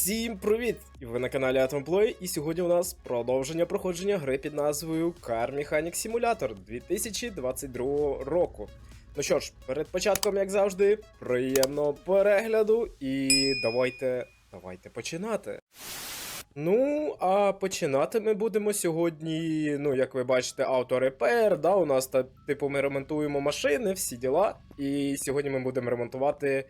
Всім привіт! І ви на каналі Atomplay, і сьогодні у нас продовження проходження гри під назвою Car Mechanic Simulator 2022 року. Ну що ж, перед початком, як завжди, приємного перегляду і давайте, давайте починати. Ну, а починати ми будемо сьогодні, ну, як ви бачите, авторепер, да, у нас та, типу, ми ремонтуємо машини, всі діла. І сьогодні ми будемо ремонтувати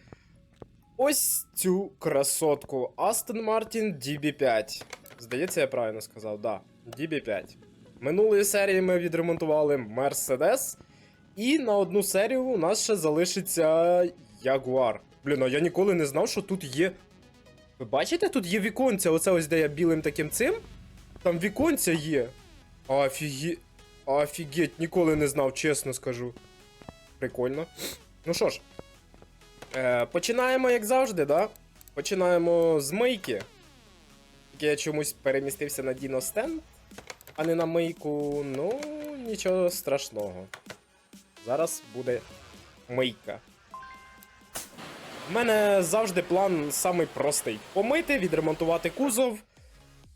ось цю красотку Aston Martin DB5. Здається, я правильно сказав, да. DB5. Минулої серії ми відремонтували Mercedes. І на одну серію у нас ще залишиться Jaguar. Блін, а я ніколи не знав, що тут є. Ви бачите, тут є віконця, оце ось де я білим таким цим. Там віконця є. Офіге... Офігеть, ніколи не знав, чесно скажу. Прикольно. Ну що ж, Е, починаємо, як завжди, да? Починаємо з мийки. Тільки я чомусь перемістився на Діно Стенд, а не на мийку. Ну, нічого страшного. Зараз буде мийка. У мене завжди план самий простий: помити, відремонтувати кузов.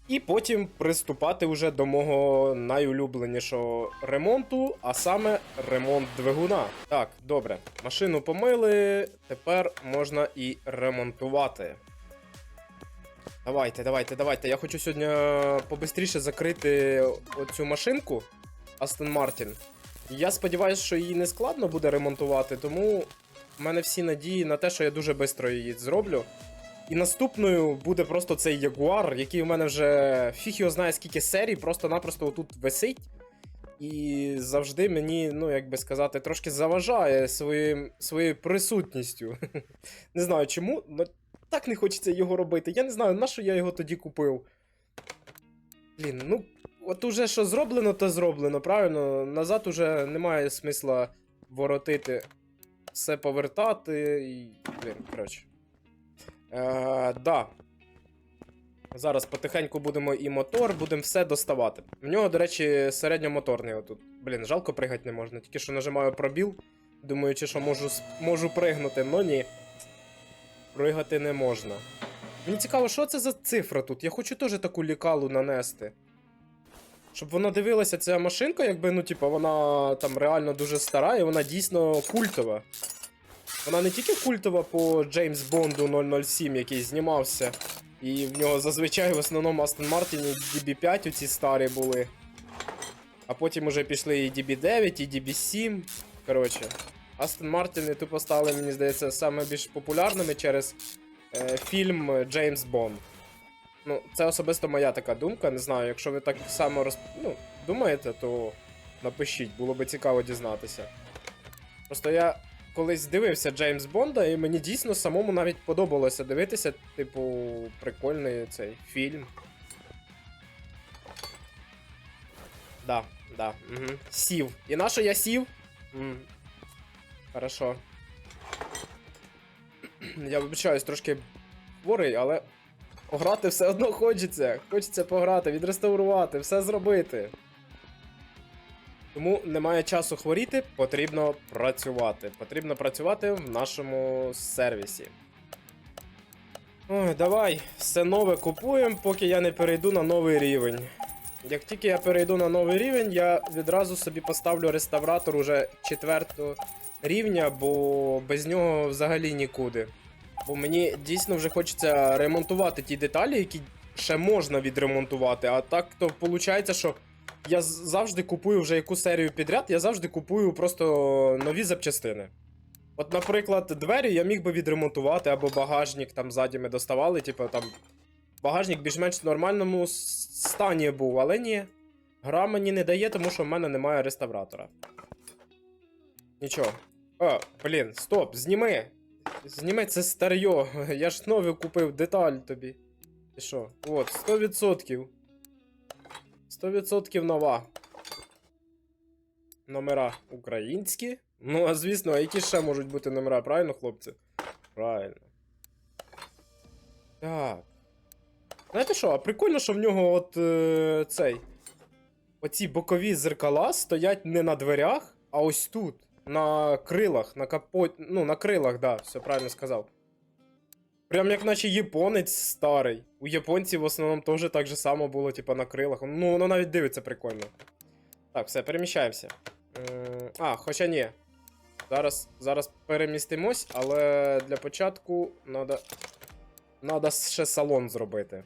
І потім приступати вже до мого найулюбленішого ремонту, а саме ремонт двигуна. Так, добре, машину помили, тепер можна і ремонтувати. Давайте, давайте, давайте. Я хочу сьогодні побистріше закрити оцю машинку Aston Martin. Я сподіваюся, що її не складно буде ремонтувати, тому в мене всі надії на те, що я дуже швидко її зроблю. І наступною буде просто цей Ягуар, який у мене вже фіг його знає скільки серій, просто-напросто отут висить. І завжди мені, ну як би сказати, трошки заважає своїм, своєю присутністю. Не знаю чому, але так не хочеться його робити. Я не знаю, на що я його тоді купив. Блін, ну, от уже що зроблено, то зроблено, правильно? Назад уже немає смисла воротити, все повертати і. Блін, коротше. Е, да. Зараз потихеньку будемо і мотор, будемо все доставати. В нього, до речі, середньомоторний отут. Блін, жалко пригати не можна. Тільки що нажимаю пробіл, думаючи, що можу, можу пригнути, но ні. Пригати не можна. Мені цікаво, що це за цифра тут? Я хочу теж таку лікалу нанести. Щоб вона дивилася, ця машинка, якби, ну, типу, вона там реально дуже стара, і вона дійсно культова. Вона не тільки культова по Джеймс Бонду 007, який знімався, і в нього зазвичай в основному Астон Мартіні DB5 оці старі були. А потім уже пішли і DB9, і DB7. Коротше, Астон Мартіни тупо стали, мені здається, саме більш популярними через е, фільм Джеймс Бонд. Ну, це особисто моя така думка. Не знаю, якщо ви так само роз... ну, думаєте, то напишіть, було би цікаво дізнатися. Просто я колись дивився Джеймс Бонда, і мені дійсно самому навіть подобалося дивитися, типу, прикольний цей фільм. Да, да. Угу. Сів. І на що я сів? М. Хорошо. Я вибачаюсь, трошки хворий, але пограти все одно хочеться. Хочеться пограти, відреставрувати, все зробити. Тому немає часу хворіти, потрібно працювати. Потрібно працювати в нашому сервісі. Ой, давай, все нове купуємо, поки я не перейду на новий рівень. Як тільки я перейду на новий рівень, я відразу собі поставлю реставратор уже четвертого рівня, бо без нього взагалі нікуди. Бо мені дійсно вже хочеться ремонтувати ті деталі, які ще можна відремонтувати. А так то виходить, що я завжди купую вже яку серію підряд, я завжди купую просто нові запчастини. От, наприклад, двері я міг би відремонтувати, або багажник там ззаді ми доставали, типу там. Багажник більш-менш в нормальному стані був, але ні. Гра мені не дає, тому що в мене немає реставратора. Нічого. О, блін, стоп, зніми! Зніми це старьо. Я ж нові купив деталь тобі. Ти що? От, 100%. 100% нова. Номера українські. Ну, а звісно, а які ще можуть бути номера, правильно, хлопці? Правильно. Так. Знаєте що, а прикольно, що в нього от е, цей. Оці бокові зеркала стоять не на дверях, а ось тут. На крилах, на капот. Ну, на крилах, да, все правильно сказав. Прям як наче японець старий. У японців в основному теж так же само було, типа на крилах. Ну, воно навіть дивиться прикольно. Так, все, переміщаємося. А, хоча ні. Зараз, зараз перемістимось, але для початку треба. Надо ще салон зробити.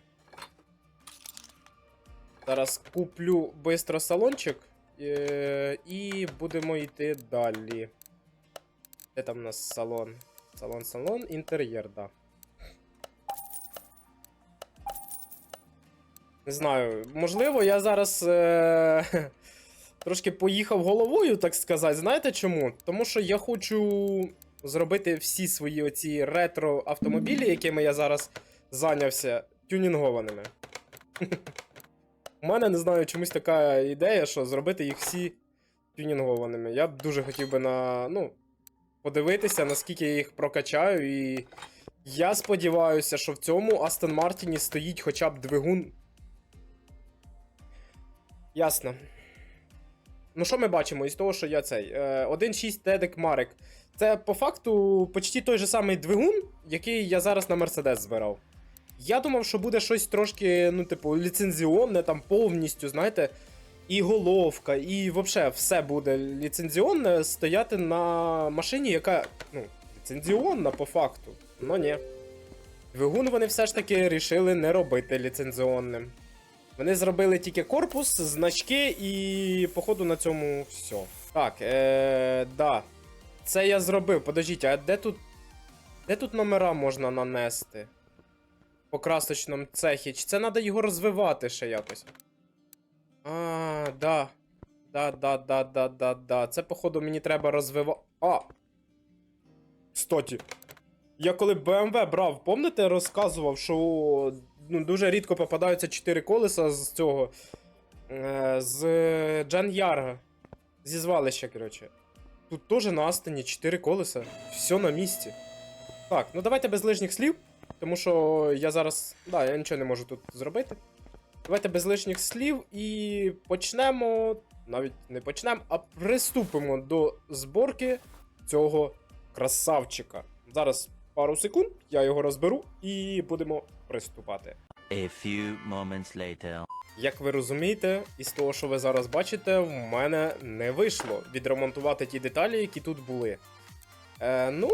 Зараз куплю бистро салончик е, і будемо йти далі. Де там у нас салон? Салон, салон, інтер'єр, да. Не знаю, можливо, я зараз е- трошки поїхав головою, так сказати. Знаєте чому? Тому що я хочу зробити всі свої оці ретро автомобілі, якими я зараз зайнявся, тюнінгованими. У мене не знаю, чомусь така ідея, що зробити їх всі тюнінгованими. Я б дуже хотів би на. ну, подивитися, наскільки я їх прокачаю, і я сподіваюся, що в цьому Астон Мартіні стоїть хоча б двигун. Ясно. Ну, що ми бачимо із того, що я цей? Е, 1.6 Тедек Марек. Це по факту почти той же самий двигун, який я зараз на Мерседес збирав. Я думав, що буде щось трошки, ну, типу, ліцензіонне, там повністю, знаєте, і головка, і взагалі все буде ліцензіонне стояти на машині, яка, ну, ліцензіонна по факту. Ну ні. Двигун вони все ж таки рішили не робити ліцензіонним. Вони зробили тільки корпус, значки і, походу, на цьому все. Так, е, да. Це я зробив. Подождіть, а де тут. Де тут номера можна нанести? По красочному цехі. Чи це треба його розвивати ще якось? А, да. Да, да, да, да, да, да. Це, походу, мені треба розвивати. А! Кстати. Я коли BMW брав, помните, розказував, що ну, дуже рідко попадаються 4 колеса з цього. Е, з Джан Ярга. Зі звалища, коротше. Тут теж на Астені 4 колеса. Все на місці. Так, ну давайте без лишніх слів. Тому що я зараз. Да, я нічого не можу тут зробити. Давайте без лишніх слів і почнемо. Навіть не почнемо, а приступимо до зборки цього красавчика. Зараз пару секунд, я його розберу і будемо приступати. A few moments later. Як ви розумієте, із того, що ви зараз бачите, в мене не вийшло відремонтувати ті деталі, які тут були. Е, ну,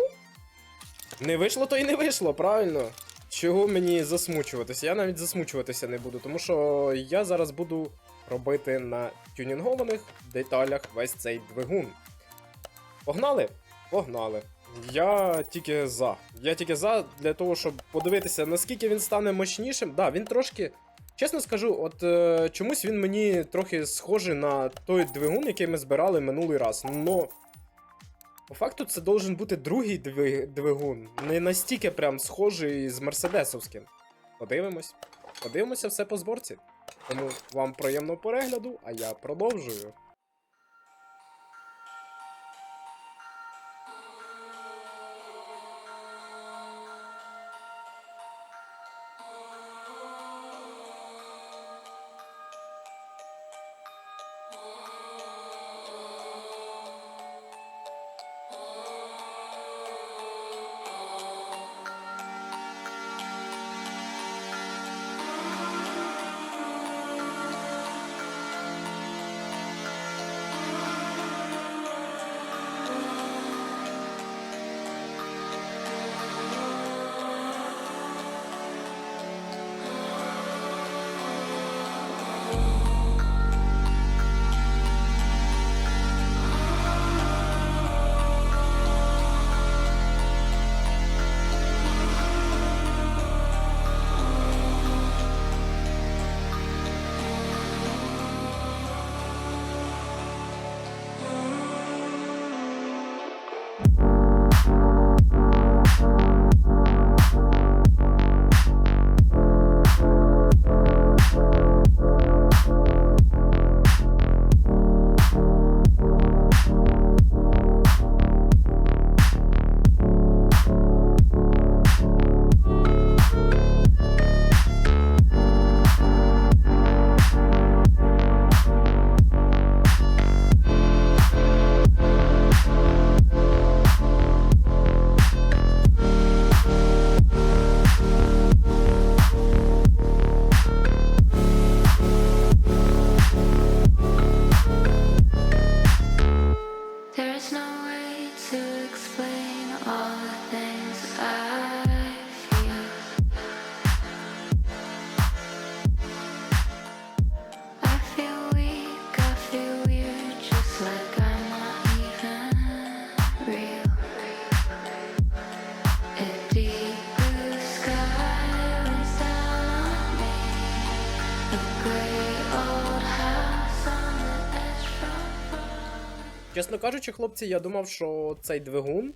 не вийшло, то і не вийшло, правильно? Чого мені засмучуватися? Я навіть засмучуватися не буду, тому що я зараз буду робити на тюнінгованих деталях весь цей двигун. Погнали? Погнали. Я тільки за. Я тільки за для того, щоб подивитися, наскільки він стане мощнішим. Да, він трошки. Чесно скажу, от е, чомусь він мені трохи схожий на той двигун, який ми збирали минулий раз. Но по факту це должен бути другий дви- двигун. Не настільки прям схожий з мерседесовським. Подивимось. Подивимося все по зборці. Тому вам приємного перегляду, а я продовжую. Кажучи, хлопці, я думав, що цей двигун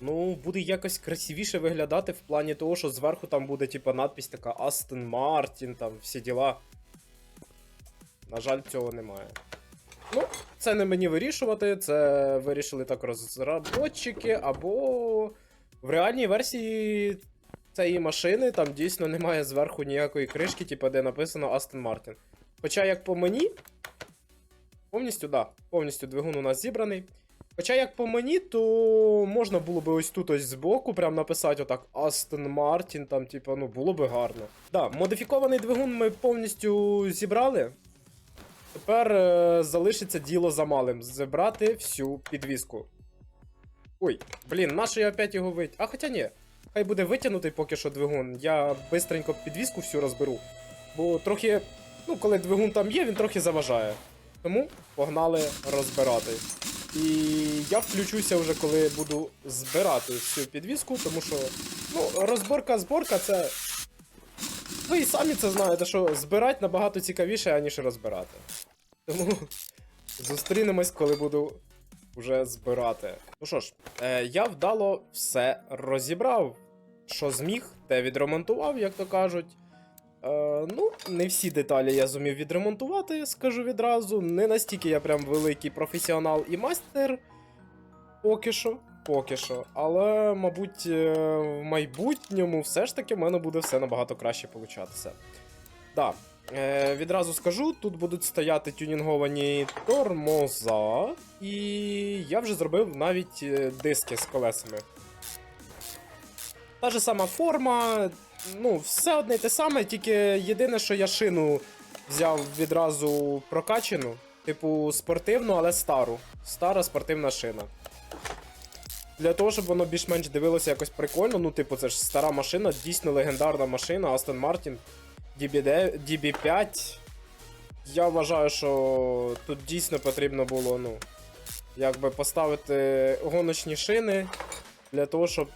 ну, буде якось красивіше виглядати в плані того, що зверху там буде, типа, надпись така Aston Martin, там всі діла. На жаль, цього немає. Ну, це не мені вирішувати, це вирішили так розробники, або в реальній версії цієї машини там дійсно немає зверху ніякої кришки, типу, де написано Aston Martin. Хоча, як по мені, повністю, да, повністю двигун у нас зібраний. Хоча, як по мені, то можна було би ось тут ось збоку прям написати отак Aston Martin, там, типу, ну, було би гарно. Да, модифікований двигун ми повністю зібрали. Тепер е, залишиться діло за малим зібрати всю підвіску. Ой, блін, нащо я опять його вить. А хоча ні. Хай буде витягнутий поки що двигун. Я бистренько підвіску всю розберу. Бо трохи, ну, коли двигун там є, він трохи заважає. Тому погнали розбирати. І я включуся вже, коли буду збирати всю підвіску, тому що, ну, розборка зборка це. Ви і самі це знаєте, що збирати набагато цікавіше, аніж розбирати. Тому зустрінемось, коли буду вже збирати. Ну що ж, е, я вдало все розібрав. Що зміг, те відремонтував, як то кажуть. Е, ну, не всі деталі я зумів відремонтувати, скажу відразу. Не настільки я прям великий професіонал і мастер. Поки що. Поки що. Але, мабуть, е, в майбутньому все ж таки в мене буде все набагато краще получатися. Так, е, відразу скажу, тут будуть стояти тюнінговані тормоза, і я вже зробив навіть е, диски з колесами. Та ж сама форма, ну, все одне те саме, тільки єдине, що я шину взяв відразу прокачану, типу спортивну, але стару. Стара спортивна шина. Для того, щоб воно більш-менш дивилося якось прикольно, ну, типу, це ж стара машина, дійсно легендарна машина, Aston Martin DB9, DB5. Я вважаю, що тут дійсно потрібно було, ну, якби поставити гоночні шини для того, щоб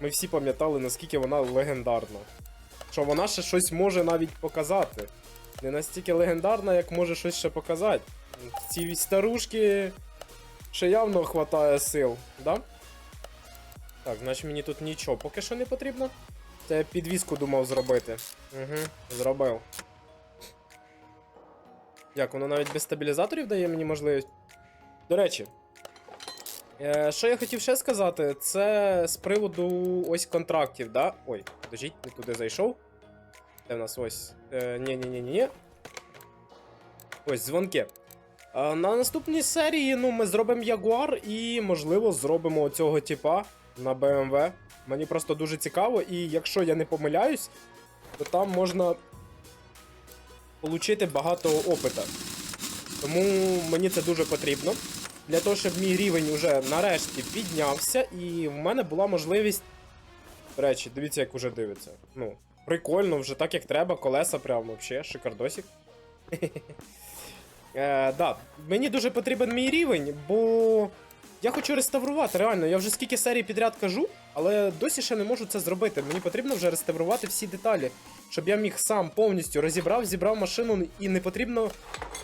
ми всі пам'ятали, наскільки вона легендарна. Що вона ще щось може навіть показати. Не настільки легендарна, як може щось ще показати. Ці старушки ще явно хватає сил, да? Так, значить мені тут нічого поки що не потрібно. Це я підвіску думав зробити. Угу, зробив. Як, воно навіть без стабілізаторів дає мені можливість. До речі, що я хотів ще сказати, це з приводу ось контрактів, да? Ой, подождіть, не туди зайшов. Де в нас ось. Е, ні ні ні ні Ось дзвонки. Е, на наступній серії ну, ми зробимо Ягуар і, можливо, зробимо цього типа на BMW. Мені просто дуже цікаво, і якщо я не помиляюсь, то там можна отримати багато опита. Тому мені це дуже потрібно для того, щоб мій рівень уже нарешті піднявся, і в мене була можливість. Речі, дивіться, як уже дивиться. Ну, прикольно, вже так як треба, колеса прям вообще, шикардосик. Е, да, мені дуже потрібен мій рівень, бо я хочу реставрувати, реально. Я вже скільки серій підряд кажу, але досі ще не можу це зробити. Мені потрібно вже реставрувати всі деталі, щоб я міг сам повністю розібрав, зібрав машину, і не потрібно,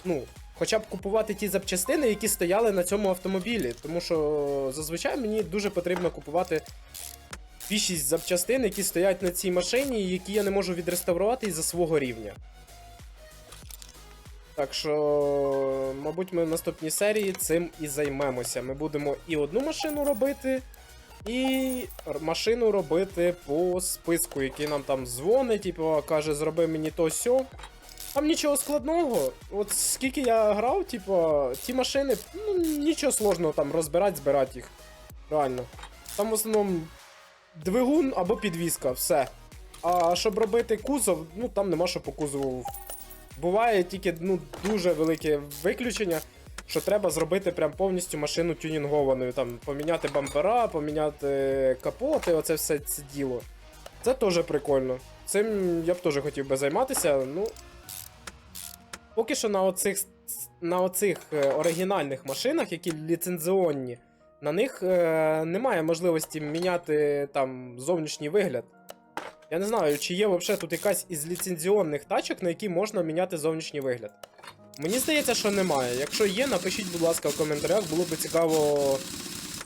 ну, хоча б купувати ті запчастини, які стояли на цьому автомобілі. Тому що зазвичай мені дуже потрібно купувати більшість запчастин, які стоять на цій машині, які я не можу відреставрувати із-за свого рівня. Так що, мабуть, ми в наступній серії цим і займемося. Ми будемо і одну машину робити, і машину робити по списку, який нам там дзвонить, типу, каже, зроби мені то сьо. Там нічого складного. От скільки я грав, типу, ті машини, ну нічого сложного там розбирати, збирати їх. Реально. Там в основному двигун або підвіска, все. А щоб робити кузов, ну там нема що по кузову. Буває тільки ну, дуже велике виключення, що треба зробити прям повністю машину тюнінгованою. Там поміняти бампера, поміняти капоти, оце все це діло. Це теж прикольно. Цим я б теж хотів би займатися. Ну. Поки що на оцих, на оцих е, оригінальних машинах, які ліцензіонні, на них е, немає можливості міняти там зовнішній вигляд. Я не знаю, чи є взагалі тут якась із ліцензіонних тачок, на які можна міняти зовнішній вигляд. Мені здається, що немає. Якщо є, напишіть, будь ласка, в коментарях, було б цікаво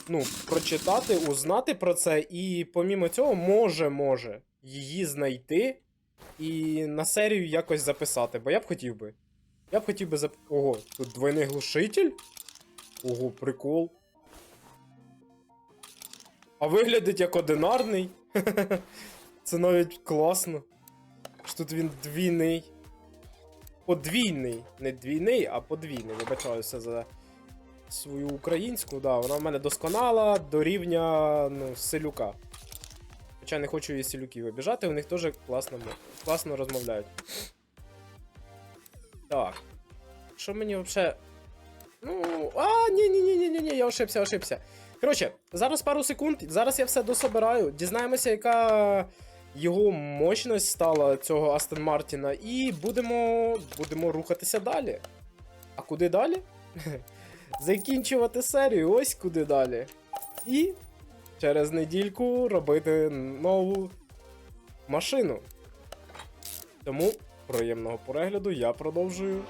ну, прочитати, узнати про це, і помімо цього, може, може, її знайти і на серію якось записати, бо я б хотів би. Я б хотів би зап... Ого, тут двойний глушитель? Ого, прикол. А виглядить як одинарний. Це навіть класно. Що тут він двійний. Подвійний. Не двійний, а подвійний. Вибачаюся за свою українську. Да, вона в мене досконала до рівня ну, селюка. Хоча не хочу її селюків обіжати, у них теж класно, класно розмовляють. Так. Що мені взагалі. Ну. А, ні, ні, ні, ні, ні, ні, я ошибся, ошибся. Коротше, зараз пару секунд, зараз я все дособираю. Дізнаємося, яка його мощність стала цього Астон Мартіна, і будемо, будемо рухатися далі. А куди далі? Закінчувати серію, ось куди далі. І через недільку робити нову машину. Тому приємного перегляду я продовжую.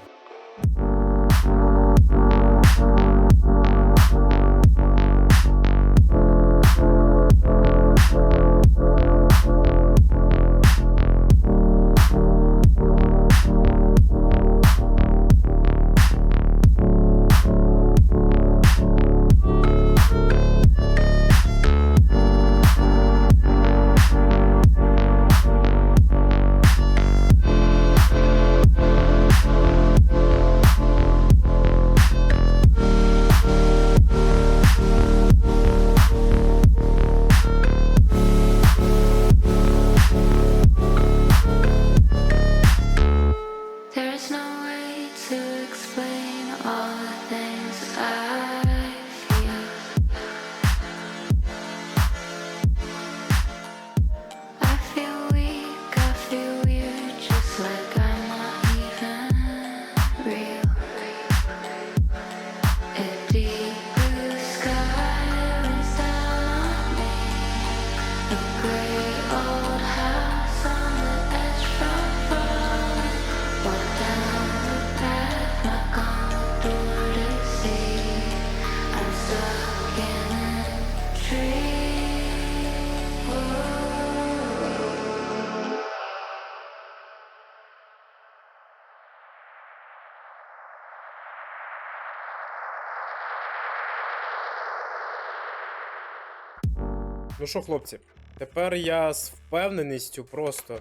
Ну що, хлопці, тепер я з впевненістю просто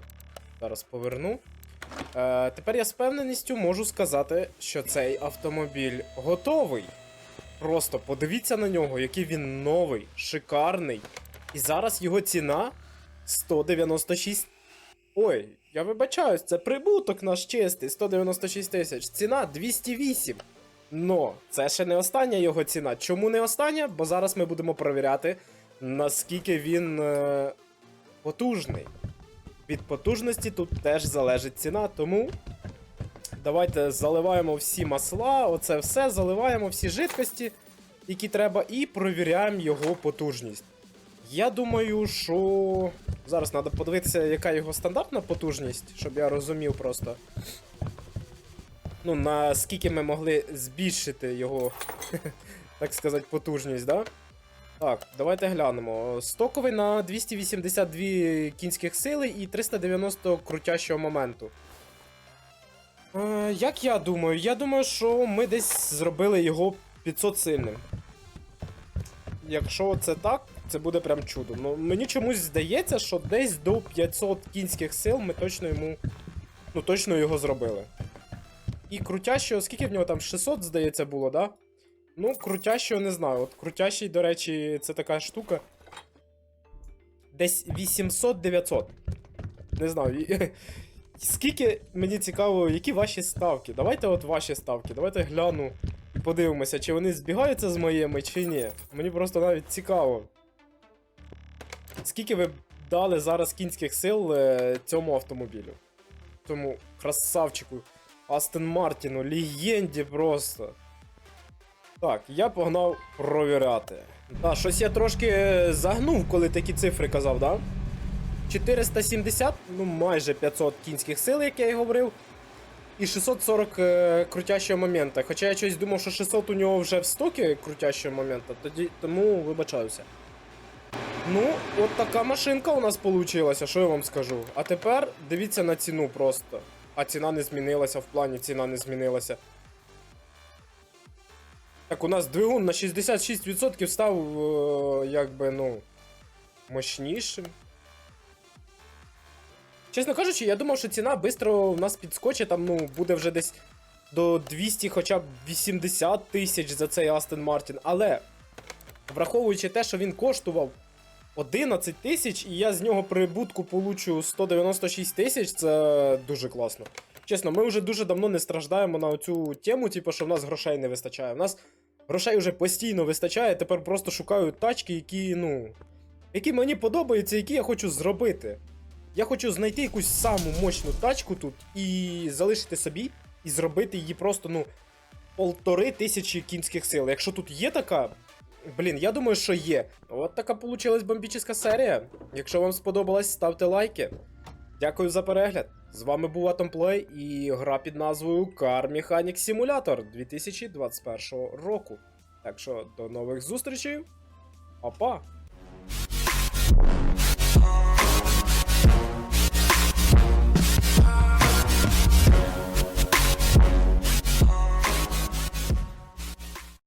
зараз поверну. Е, тепер я з впевненістю можу сказати, що цей автомобіль готовий. Просто подивіться на нього, який він новий, шикарний. І зараз його ціна 196. Ой, я вибачаюсь, це прибуток наш чистий, 196 тисяч. Ціна 208. Но це ще не остання його ціна. Чому не остання? Бо зараз ми будемо перевіряти, наскільки він е, потужний. Від потужності тут теж залежить ціна, тому давайте заливаємо всі масла, оце все, заливаємо всі жидкості, які треба, і провіряємо його потужність. Я думаю, що зараз треба подивитися, яка його стандартна потужність, щоб я розумів просто. Ну, наскільки ми могли збільшити його, так сказати, потужність, да? Так, давайте глянемо. Стоковий на 282 кінських сили і 390 крутящого моменту. Е, як я думаю? Я думаю, що ми десь зробили його 500 сильним. Якщо це так, це буде прям чудо. Ну, мені чомусь здається, що десь до 500 кінських сил ми точно йому. Ну, точно його зробили. І крутящого, скільки в нього там 600, здається, було, да? Ну, крутящого не знаю. От крутящий, до речі, це така штука. Десь 800-900. Не знаю. Скільки мені цікаво, які ваші ставки? Давайте от ваші ставки. Давайте гляну подивимося, чи вони збігаються з моїми, чи ні. Мені просто навіть цікаво. Скільки ви дали зараз кінських сил е, цьому автомобілю? Тому красавчику. Астон Мартіну, легенді просто. Так, я погнав провіряти. Так, щось я трошки е, загнув, коли такі цифри казав, да? 470, ну майже 500 кінських сил, як я і говорив. і 640 е, крутящого момента. Хоча я щось думав, що 600 у нього вже в стокі крутящого момента, тоді тому вибачаюся. Ну, от така машинка у нас получилася, що я вам скажу. А тепер дивіться на ціну просто. А ціна не змінилася, в плані ціна не змінилася. Так, у нас двигун на 66% став, е, якби, ну, мощнішим. Чесно кажучи, я думав, що ціна швидко у нас підскочить, там, ну, буде вже десь до 200, хоча б 80 тисяч за цей Астон Мартін. Але, враховуючи те, що він коштував 11 тисяч, і я з нього прибутку получу 196 тисяч, це дуже класно. Чесно, ми вже дуже давно не страждаємо на цю тему, типу, що в нас грошей не вистачає. У нас грошей вже постійно вистачає, тепер просто шукаю тачки, які, ну. Які мені подобаються, які я хочу зробити. Я хочу знайти якусь саму мощну тачку тут і залишити собі, і зробити її просто, ну, полтори тисячі кінських сил. Якщо тут є така. Блін, я думаю, що є. От така получилась бомбічна серія. Якщо вам сподобалось, ставте лайки. Дякую за перегляд. З вами був Atomplay і гра під назвою Car Mechanic Simulator 2021 року. Так що до нових зустрічей. Па-па!